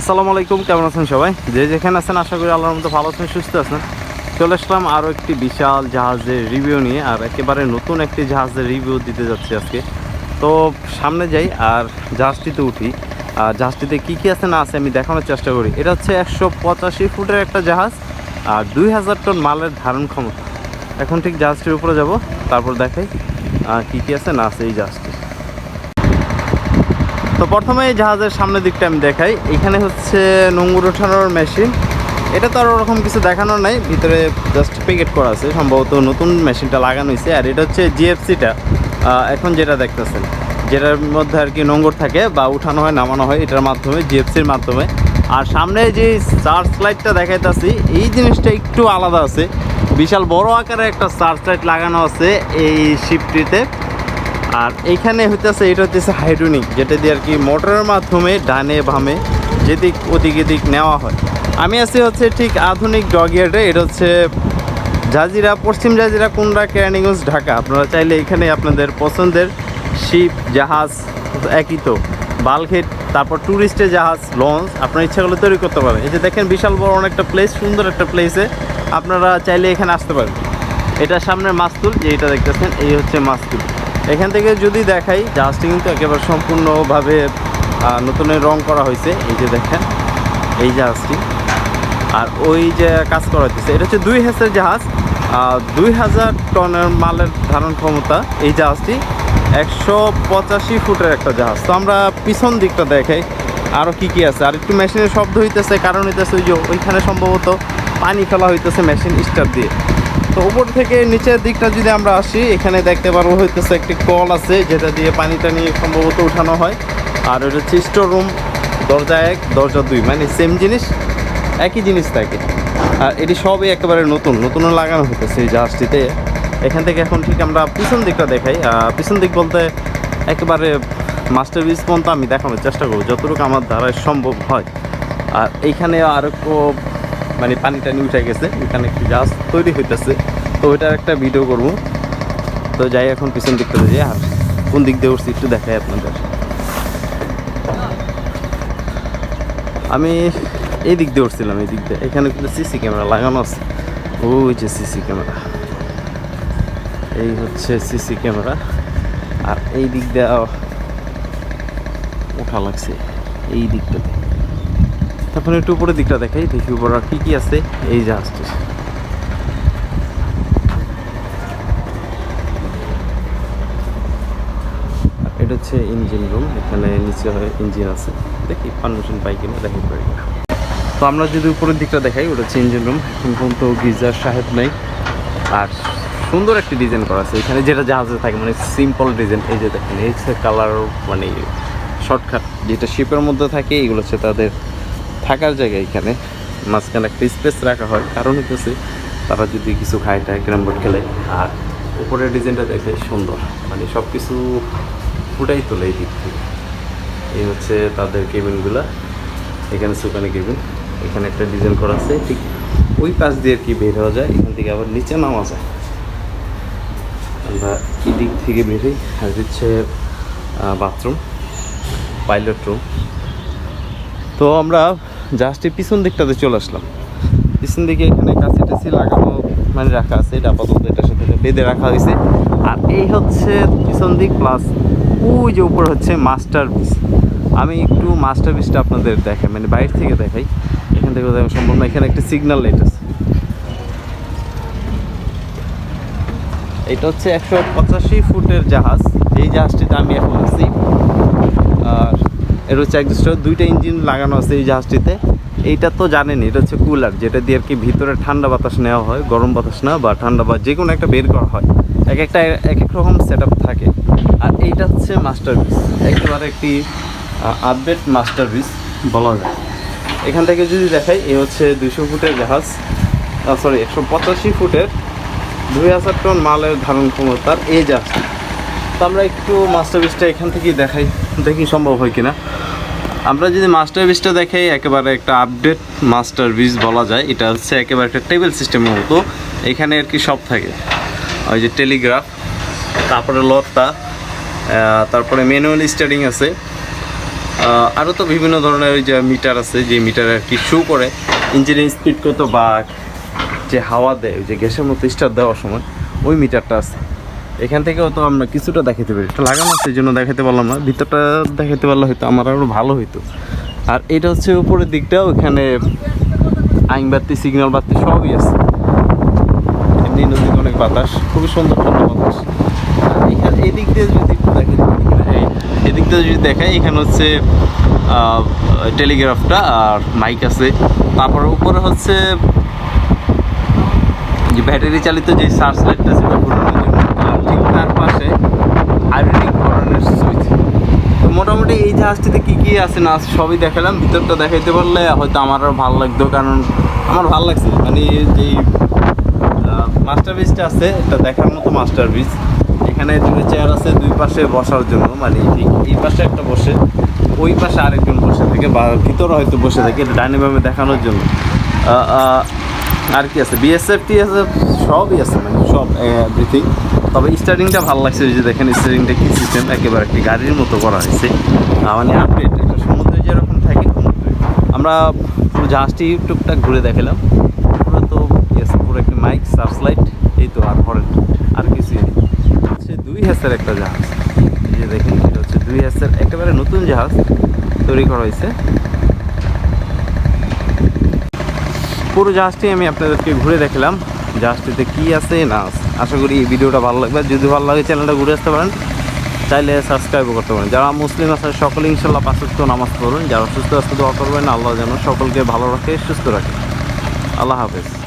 আসসালামু আলাইকুম, কেমন আছেন সবাই? যে যেখানে আছেন, আশা করি আল্লাহর মতো ভালো আছেন, সুস্থ আছেন। চলে আসলাম আরও একটি বিশাল জাহাজের রিভিউ নিয়ে, আর একেবারে নতুন একটি জাহাজের রিভিউ দিতে যাচ্ছি আজকে। তো সামনে যাই, আর জাহাজটিতে উঠি। আর জাহাজটিতে কী কী আছে না আছে আমি দেখানোর চেষ্টা করি। এটা হচ্ছে একশো পঁচাশি ফুটের একটা জাহাজ, আর দুই হাজার টন মালের ধারণ ক্ষমতা। এখন ঠিক জাহাজটির উপরে যাব, তারপর দেখাই কী কী আছে না আছে এই জাহাজটি। তো প্রথমে জাহাজের সামনের দিকটা আমি দেখাই। এখানে হচ্ছে নোংর ওঠানোর মেশিন। এটা তো আর ওরকম কিছু দেখানোর নাই। ভিতরে জাস্ট প্যাকেট করা আছে। সম্ভবত নতুন মেশিনটা লাগানো হয়েছে। আর এটা হচ্ছে জিএফসিটা এখন যেটা দেখতেছেন, যেটার মধ্যে আর কি নোংর থাকে বা উঠানো হয়, নামানো হয়, এটার মাধ্যমে জিএফসির মাধ্যমে। আর সামনে যে চার্জ লাইটটা দেখাইতেছি, এই জিনিসটা একটু আলাদা আছে। বিশাল বড় আকারে একটা চার্জ লাইট লাগানো আছে এই শিপটিতে আর এইখানে হইতেছে, এটা হচ্ছে হাইড্রোনিক, যেটা দিয়ে আর কি মোটরের মাধ্যমে ডানে বামে যেদিক ওদিক এদিক নেওয়া হয়। আমি আছি হচ্ছে ঠিক আধুনিক ডগিয়ার্ডে, এটা হচ্ছে জাজিরা, পশ্চিম জাজিরা, কুন্ডা, কেরানীগঞ্জ, ঢাকা। আপনারা চাইলে এখানে আপনাদের পছন্দের শিপ, জাহাজ, একই তো বালঘেট তারপর ট্যুরিস্টের জাহাজ, লঞ্চ, আপনার ইচ্ছা করলে তৈরি করতে পারেন। এই যে দেখেন, বিশাল বড় অনেকটা প্লেস সুন্দর একটা প্লেসে আপনারা চাইলে এখানে আসতে পারেন। এটা সামনের মাস্তুল, যে এটা দেখতেছেন, এই হচ্ছে মাস্তুল। এখান থেকে যদি দেখাই জাহাজটি কিন্তু একেবারে সম্পূর্ণভাবে আহ, নতুনের রং করা হয়েছে এই যে দেখেন এই জাহাজটি আর ওই যে কাজ করা হচ্ছে এটা হচ্ছে দুই হাজার জাহাজ দুই হাজার টনের মালের ধারণ ক্ষমতা এই জাহাজটি একশো পঁচাশি ফুটের একটা জাহাজ। তো আমরা পিছন দিকটা দেখাই আরও কি কি আছে? আর একটু মেশিনের শব্দ হইতেছে কারণ হইতেছে ওই যে ওইখানে সম্ভবত পানি ফেলা হইতেছে মেশিন স্টার দিয়ে। তো উপর থেকে নিচের দিকটা যদি আমরা আসি, এখানে দেখতে পারব হইতেছে একটি কল আছে, যেটা দিয়ে পানিটা নিয়ে সম্ভবত উঠানো হয়। আর ওটা হচ্ছে স্টোর রুম দরজা এক, দরজা দুই মানে সেম জিনিস, একই জিনিস থাকে। আর এটি সবই একেবারে নতুন নতুন লাগানো হতেছে এই জাহাজটিতে এখান থেকে এখন ঠিক আমরা পিছন দিকটা দেখাই। পিছন দিক বলতে একেবারে মাস্টার পিস পর্যন্ত আমি দেখানোর চেষ্টা করব, যতটুকু আমার দ্বারা সম্ভব হয়। আর এইখানে আরও মানে পানি টানি উঠে গেছে, এখানে একটি জাহাজ তৈরি হইতেছে। তো ওইটার একটা ভিডিও করব। তো যাই, এখন পিছন দিকটা যাই, আর কোন দিক দিয়ে উঠছি একটু দেখাই আপনাদের। আমি এই দিক দিয়ে উঠছিলাম, এই দিক দিয়ে। এখানে কিন্তু সিসি ক্যামেরা লাগানো আছে। ওই যে সিসি ক্যামেরা এই হচ্ছে সিসি ক্যামেরা আর এই দিক দিয়ে ওঠা লাগছে, এই দিকটাতে। তারপরে একটু উপরের দিকটা দেখাই, দেখি উপরে আর কি কি আছে। এই জাহাজটি এটা হচ্ছে ইঞ্জিন রুম এখানে নিচে ইঞ্জিন আছে। দেখি পারমিশন পাই কিনা, দেখি পারি তো আমরা যদি উপরের দিকটা দেখাই, ওটা হচ্ছে ইঞ্জিন রুম এখন পর্যন্ত গিজার সাহেব নেই। আর সুন্দর একটি ডিজাইন করা আছে। এখানে যেটা জাহাজে থাকে মানে সিম্পল ডিজাইন এই যে দেখেন, এই কালার মানে শর্টকাট যেটা শিপের মধ্যে থাকে, এগুলো হচ্ছে তাদের থাকার জায়গা এখানে মাঝখানে একটা স্পেস রাখা হয়। কারণ হচ্ছে তারা যদি কিছু খায় টায় ক্যারাম বোর্ড খেলে। আর উপরের ডিজাইনটা দেখে সুন্দর। মানে সব কিছু ফুটাই তোলে এই দিক থেকে। এই হচ্ছে তাদের কেবিনগুলা এখানে সুকানি কেবিন এখানে একটা ডিজাইন করা আছে। ঠিক ওই পাশ দিয়ে আর কি বের হওয়া যায়। এখান থেকে আবার নিচে নামা যায়। আমরা এই দিক থেকে বেরোই আর হচ্ছে বাথরুম পাইলট রুম তো আমরা জাহাজটির পিছন দিকটাতে চলে আসলাম। পিছন দিকে এখানে কাছে টাছি লাগানো মানে রাখা আছে, এটা আপাতত এটার সাথে বেঁধে রাখা হয়েছে। আর এই হচ্ছে পিছন দিক প্লাস ওই যে উপর হচ্ছে মাস্টার পিস আমি একটু মাস্টার পিসটা আপনাদের দেখাই মানে বাইরে থেকে দেখাই। এখান থেকে সম্ভব না এখানে একটা সিগন্যাল লাইট আছে। এটা হচ্ছে একশো পঁচাশি ফুটের জাহাজ এই জাহাজটিতে আমি এখন আছি। আর এর হচ্ছে একজস্টার দুইটা ইঞ্জিন লাগানো আছে এই জাহাজটিতে। এইটা তো জানেনি এটা হচ্ছে কুলার যেটা দিয়ে আর কি ভিতরে ঠান্ডা বাতাস নেওয়া হয়, গরম বাতাস না, বা ঠান্ডা বা যে কোনো একটা বের করা হয়। এক একটা, এক এক রকম সেট থাকে। আর এইটা হচ্ছে মাস্টার পিস একেবারে একটি আপডেট মাস্টার পিস বলা যায়। এখান থেকে যদি দেখাই এই হচ্ছে দুশো ফুটের জাহাজ সরি একশো পঁচাশি ফুটের দুই হাজার টন মালের ধারণ ক্ষমতার এই জাহাজটি। তো আমরা একটু মাস্টার পিসটা এখান থেকেই দেখাই, দেখি সম্ভব হয় কিনা। আমরা যদি মাস্টার পিসটা দেখাই, একেবারে একটা আপডেট মাস্টার পিস বলা যায়। এটা হচ্ছে একেবারে একটা টেবিল সিস্টেমের মতো। এখানে আর কি সব থাকে। ওই যে টেলিগ্রাফ তারপরে লতা তারপরে ম্যানুয়াল স্টারিং আছে। আরও তো বিভিন্ন ধরনের ওই যে মিটার আছে, যে মিটার আর কি শো করে। ইঞ্জিনের স্পিড কত বা যে হাওয়া দেয়, ওই যে গ্যাসের মতো স্টার দেওয়ার সময়, ওই মিটারটা আছে। এখান থেকেও তো আমরা কিছুটা দেখাতে পারি। এটা লাগানো আছে এই জন্য দেখাতে পারলাম না। ভিতরটা দেখাতে পারলে হয়তো আমার আরও ভালো হইতো। আর এটা হচ্ছে উপরের দিকটা ওখানে আইন বাতি সিগন্যাল বাতি সবই আছে। এমনি নদীতে অনেক বাতাস, খুবই সুন্দর ঠান্ডা বাতাস। এখানে এদিক দিয়ে যদি দেখেন এদিক দিয়ে যদি দেখাই, এখানে হচ্ছে টেলিগ্রাফটা আর মাইক আছে। তারপর উপরে হচ্ছে, যে ব্যাটারি চালিত যে সার্চ লাইটটা ছিল ঘোরানোর জন্য আর ঠিক তার পাশে আয়রনিক ধরনের সুইচ। তো মোটামুটি এই জাহাজটিতে কী কী আছে না আছে সবই দেখালাম। ভিতরটা দেখাইতে পারলে হয়তো আমার আরও ভালো লাগতো, কারণ আমার ভালো লাগছে মানে যেই মাস্টার পিসটা আছে, এটা দেখার মতো মাস্টার পিস এখানে দুটো চেয়ার আছে, দুই পাশে বসার জন্য। মানে এই- পাশে একটা বসে, ওই পাশে আরেকজন বসে থাকে বা ভিতরে হয়তো বসে থাকে, এটা ডাইনামামে দেখানোর জন্য। আর কি আছে? বিএসএফ টি আছে সবই আছে মানে সব এভরিথিং তবে স্টারিংটা ভালো লাগছে যে দেখেন স্টারিংটা কি সিস্টেম একেবারে একটি গাড়ির মতো করা হয়েছে। মানে আপডেট একটা সমুদ্রে যেরকম থাকে আমরা পুরো জাহাজটি টুকটাক ঘুরে দেখালাম। পুরো তো ইয়েস পুরো একটি মাইক সার্চ লাইট এই তো আর পরের আর কিছুই নেই। হচ্ছে দুই হ্যাসের একটা জাহাজ। এই যে দেখেন, এটা হচ্ছে দুই হ্যাসের একেবারে নতুন জাহাজ তৈরি করা হয়েছে। পুরো জাহাজটি আমি আপনাদেরকে ঘুরে দেখলাম। জাহাজটিতে কি আছে? না, আশা করি এই ভিডিওটা ভালো লাগবে। যদি ভালো লাগে চ্যানেলটা ঘুরে আসতে পারেন। চাইলে সাবস্ক্রাইবও করতে পারেন। যারা মুসলিম আছে, সকলে ইনশাল্লাহ পাঁচক্ত নামাজ পড়বেন যারা সুস্থ আসতে দোয়া করবেন। আল্লাহ যেন সকলকে ভালো রাখে, সুস্থ রাখে। আল্লাহ হাফেজ।